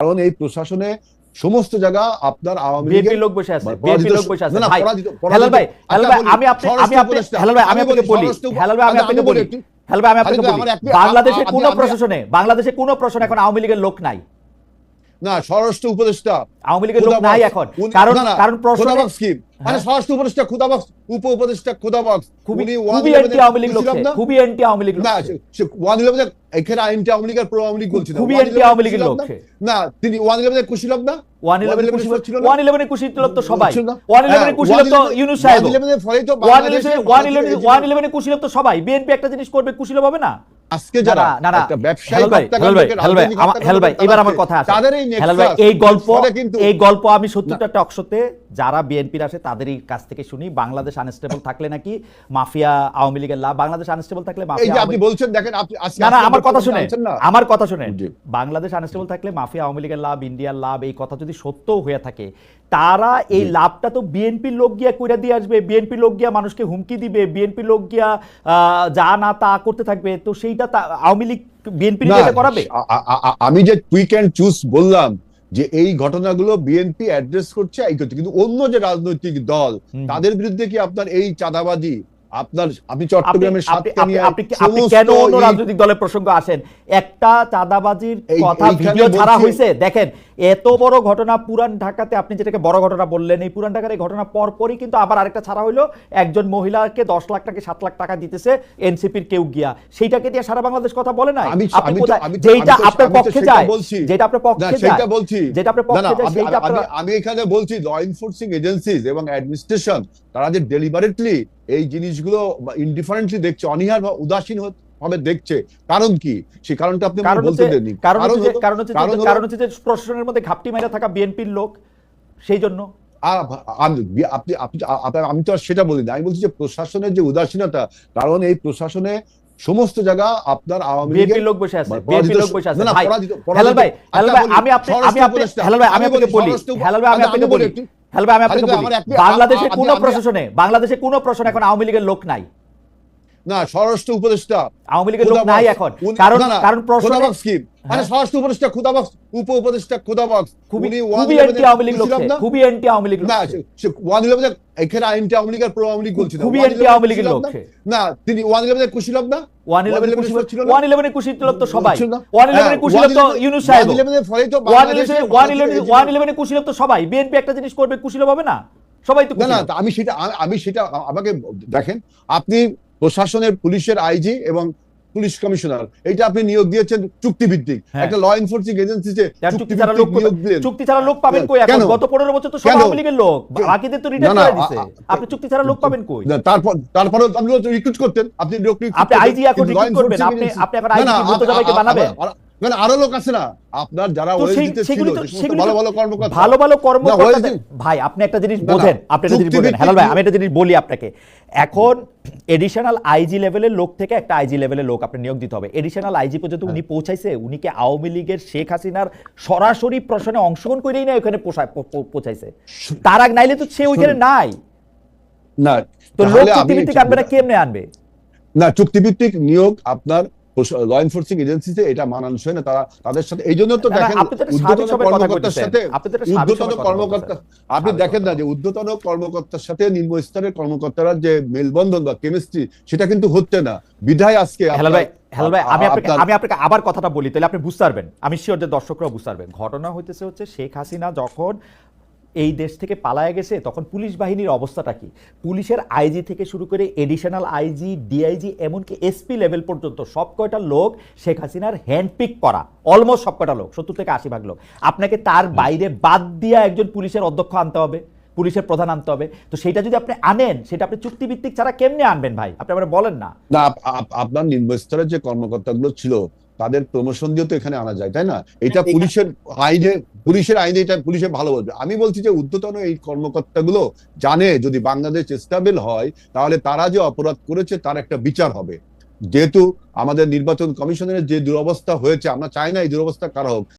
কারণ এই প্রশাসনে সমস্ত জায়গা আপনার আওয়ামী লীগের লোক বসে আছে বিএনপি লোক বসে আছে। না, না, ভাই হেলাল ভাই হেলাল আচ্ছা, ভাই আমি আপনি আমি আপনি হেলাল ভাই আমি আমি আপনাকে বলি, বলি হেলাল ভাই আমি আচ্ছা, আপনাকে বলি বলি। হেলাল ভাই আমি আপনাকে বলি বাংলাদেশে কোন প্রশাসনে বাংলাদেশে কোন প্রশাসনে এখন আওয়ামী লীগের লোক নাই। না স্বরাষ্ট্র উপদেষ্টা। আওয়ামী লীগের লোক নাই এখন। কারণ কারণ প্রশ্নে মানে হ্যাঁ। স্বরাষ্ট্র উপদেষ্টা খুদাবক্স উপ উপদেষ্টা খুদাবক্স খুবই খুবই অ্যান্টি আওয়ামী লীগ লোক? খুবই অ্যান্টি আওয়ামী লীগ না ওয়ান ইলেভেন এখানে আইনটি আওয়ামী লীগ আর প্রো আওয়ামী লীগ বলছি খুবই অ্যান্টি আওয়ামী লীগের লোক না? তিনি ওয়ান ইলেভেন না? ওয়ান ইলেভেন 111 কুশীলভ ছিল ওয়ান ইলেভেন তো সবাই। ওয়ান ইলেভেন হ্যাঁ, তো ইউনুস সাহেব। 111 এর ফলেই তো one eleven one eleven one eleven তো সবাই। বিএনপি একটা জিনিস করবে কুশীলভ হবে না? আজকে যারা না, একটা ব্যবসায়ী ভাই, এবার আমার কথা আছে। তাদের এই ভাই, এই গল্প এই গল্প আমি সত্তরটা টকশোতে যারা বিএনপির আসে তাদেরই কাছ থেকে শুনি। বাংলাদেশ আনস্টেবল থাকলে নাকি মাফিয়া আওয়ামী লীগের লাভ বাংলাদেশ আনস্টেবল থাকলে মাফিয়া আপনি বলছেন দেখেন না না আমার কথা শুনে না? আমার কথা শুনেন জি। বাংলাদেশ আনস্টেবল থাকলে মাফিয়া আওয়ামী লীগের লাভ ইন্ডিয়ার লাভ এই কথা যদি সত্যও হয়ে থাকে তারা এই লাভটা তো বিএনপির লোক গিয়া কইরা দিয়ে আসবে বিএনপি লোক গিয়া মানুষকে হুমকি দিবে বিএনপি লোক গিয়া আহ, যা না তা করতে থাকবে তো সেইটা আওয়ামী লীগ বিএনপি করাবে আমি যে কুইক অ্যান্ড চুজ বললাম যে এই ঘটনাগুলো বিএনপি অ্যাড্রেস করছে এই করছে কিন্তু অন্য যে রাজনৈতিক দল তাদের বিরুদ্ধে কি আপনার এই চাঁদাবাজি আপনার আপনি চট্টগ্রামের আপনি- কেন অন্য রাজনৈতিক দলের প্রসঙ্গ আসেন? একটা চাঁদাবাজির কথা ভিডিও ছাড়া হয়েছে দেখেন এত বড় ঘটনা পুরান ঢাকাতে আপনি যেটাকে বড় ঘটনা বললেন এই পুরান ঢাকার এই ঘটনা পরপরই কিন্তু আবার আরেকটা ছাড়া হইল। একজন মহিলাকে দশ লাখ টাকা সাত লাখ টাকা দিতেছে এনসিপির কেউ গিয়া। সেইটাকে দিয়ে সারা বাংলাদেশ কথা বলে না তো- আপনার পক্ষে যায়। যেটা আপনার পক্ষে সেটা যায় বলছি। যেটা আপনার পক্ষে যায় আমি- আমি এখানে বলছি ল এনফোর্সিং এজেন্সিজ এবং অ্যাডমিনিস্ট্রেশন তারা যে ডেলিভারেটলি এই জিনিসগুলো ইনডিফারেন্টলি দেখছে অনীহার বা উদাসীন ভাবে দেখছে। কারণ কি? সেই কারণটা আপনি আমাকে বলতে দেননি। কারণ হচ্ছে কারণ হচ্ছে যে- প্রশাসনের মধ্যে ঘাপটি মেরে থাকা বিএনপির লোক সেই জন্য। আমি আপনি আমি তো আর সেটা বলি না আমি বলছি যে প্রশাসনের যে উদাসীনতা কারণ এই প্রশাসনে সমস্ত জায়গা আপনার আওয়ামী লীগের লোক বসে আছে। বিএনপি লোক বসে আছে। ভাই হেলাল ভাই আচ্ছা, হেলাল ভাই আমি আপনি আমি আপনি হেলাল ভাই আমি আপনাকে বলি, বলি। হেলাল ভাই আমি আচ্ছা, আপনাকে বলি ভাই আমি আপনাকে বলি বাংলাদেশে কোনো কোন প্রশাসনে বাংলাদেশে কোন প্রশাসনে এখন আওয়ামী লীগের লোক নাই। না স্বরাষ্ট্র উপদেষ্টা। আওয়ামী লীগের লোক নাই এখন। কারণ কারণ প্রশ্নে স্কিম মানে হ্যাঁ। স্বরাষ্ট্র উপদেষ্টা খুদাবক্স উপ উপদেষ্টা খুদাবক্স খুবই উনি খুবই অ্যান্টি আওয়ামী লীগ লোক? খুবই অ্যান্টি আওয়ামী লীগ না ওয়ান ইলেভেন এখানে আইনটি আওয়ামী লীগ আর প্রো আওয়ামী লীগ বলছি না। খুবই অ্যান্টি আওয়ামী লীগের লোক না? তিনি ওয়ান ইলেভেন কুশীলভ না? ওয়ান ইলেভেন 111 ছিল না? ওয়ান ইলেভেনের কুশীলভ তো সবাই। ওয়ান ইলেভেনের হ্যাঁ, তো ইউনুস সাহেব 111 এর ফলেই তো one eleven one eleven one কুশীলভ তো সবাই। বিএনপি একটা জিনিস করবে কুশীলভ হবে না? সবাই তো না না আমি সেটা আমি সেটা আমাকে দেখেন আপনি প্রশাসনের পুলিশের আইজি এবং পুলিশ কমিশনার। এটা আপনি নিয়োগ দিয়েছেন চুক্তিভিত্তিক। হ্যাঁ। একটা ল এনফোর্সিং এজেন্সিতে চুক্তি ছাড়া লোক চুক্তি ছাড়া পাবেন কই এখন? গত পনেরো বছর তো সব? আওয়ামী লীগের লোক? বাকিদের তো রিটায়ার করে আ- আপনি চুক্তি ছাড়া লোক পাবেন কই? না, তারপর তারপরে আপনি রিক্রুট করতেন। আপনি লোক আপনি আইজি এখন রিক্রুট করবেন। আপনি আপনি এখন আইজি মতো সবাইকে বানাবেন। মানে আরও লোক আছে না? আপনার যারা ছিল ভালো ভালো কর্মকর্তা। ভালো ভালো কর্মকর্তা ভাই আপনি একটা জিনিস বোঝেন আপনি একটা জিনিস হেলাল ভাই আমি একটা জিনিস বলি আপনাকে। এখন এডিশনাল আইজি লেভেলের লোক থেকে একটা আইজি লেভেলের লোক আপনি নিয়োগ দিতে হবে। এডিশনাল আইজি পর্যন্ত উনি পৌঁছাইছে উনি কি আওয়ামী লীগের শেখ হাসিনার সরাসরি প্রশ্নে অংশগ্রহণ করেই না ওখানে পৌঁছাইছে? তার আগ নাইলে তো সে ওইখানে নাই। না তো লোক চুক্তিভিত্তিক আনবে না কেমনে আনবে? না চুক্তিভিত্তিক নিয়োগ আপনার ল এনফোর্সিং এজেন্সিতে এটা মানানসই না তারা তাদের সাথে এই জন্য তো দেখেন কর্মকর্তার সাথে কর্মকর্তা আপনি দেখেন না যে কর্মকর্তার সাথে নিম্ন স্তরের কর্মকর্তারা যে মেলবন্ধন বা কেমিস্ট্রি সেটা কিন্তু হচ্ছে না। বিধায় আজকে হেলাল ভাই হেলাল ভাই আমি আপনাকে আমি আপনাকে আবার কথাটা বলি তাহলে আপনি বুঝতে পারবেন। আমি শিওর যে দর্শকরাও বুঝতে পারবেন। ঘটনা হইতেছে হচ্ছে শেখ হাসিনা যখন এই দেশ থেকে পালায় গেছে তখন পুলিশ বাহিনীর অবস্থাটা কি? পুলিশের আইজি থেকে শুরু করে এডিশনাল আইজি ডিআইজি এমনকি এসপি লেভেল পর্যন্ত সব কয়টা লোক শেখ হাসিনার হ্যান্ডপিক করা অলমোস্ট সব কয়টা লোক সত্তর থেকে আশি ভাগ লোক। আপনাকে তার বাইরে বাদ দিয়া একজন পুলিশের অধ্যক্ষ আনতে হবে পুলিশের প্রধান আনতে হবে। তো সেটা যদি আপনি আনেন সেটা আপনি চুক্তিভিত্তিক ছাড়া কেমনে আনবেন ভাই? আপনি আমার বলেন না। না আপ- আপ- আপনার নিম্ন স্তরের যে কর্মকর্তাগুলো ছিল তাদের প্রমোশন দিয়ে তো এখানে আনা যায় তাই না? এটা পুলিশের আইনে পুলিশের আইনে এটা পুলিশের ভালো বলবে। আমি বলছি যে ঊর্ধ্বতন এই কর্মকর্তাগুলো জানে যদি বাংলাদেশ স্টেবল হয় তাহলে তারা যে অপরাধ করেছে তার একটা বিচার হবে। যেহেতু আমাদের নির্বাচন কমিশনের যে দুরবস্থা হয়েছে আমরা চাই না এই দুরবস্থা কারা হোক।